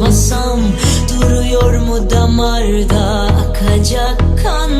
Sormasam duruyor mu damarda akacak kan?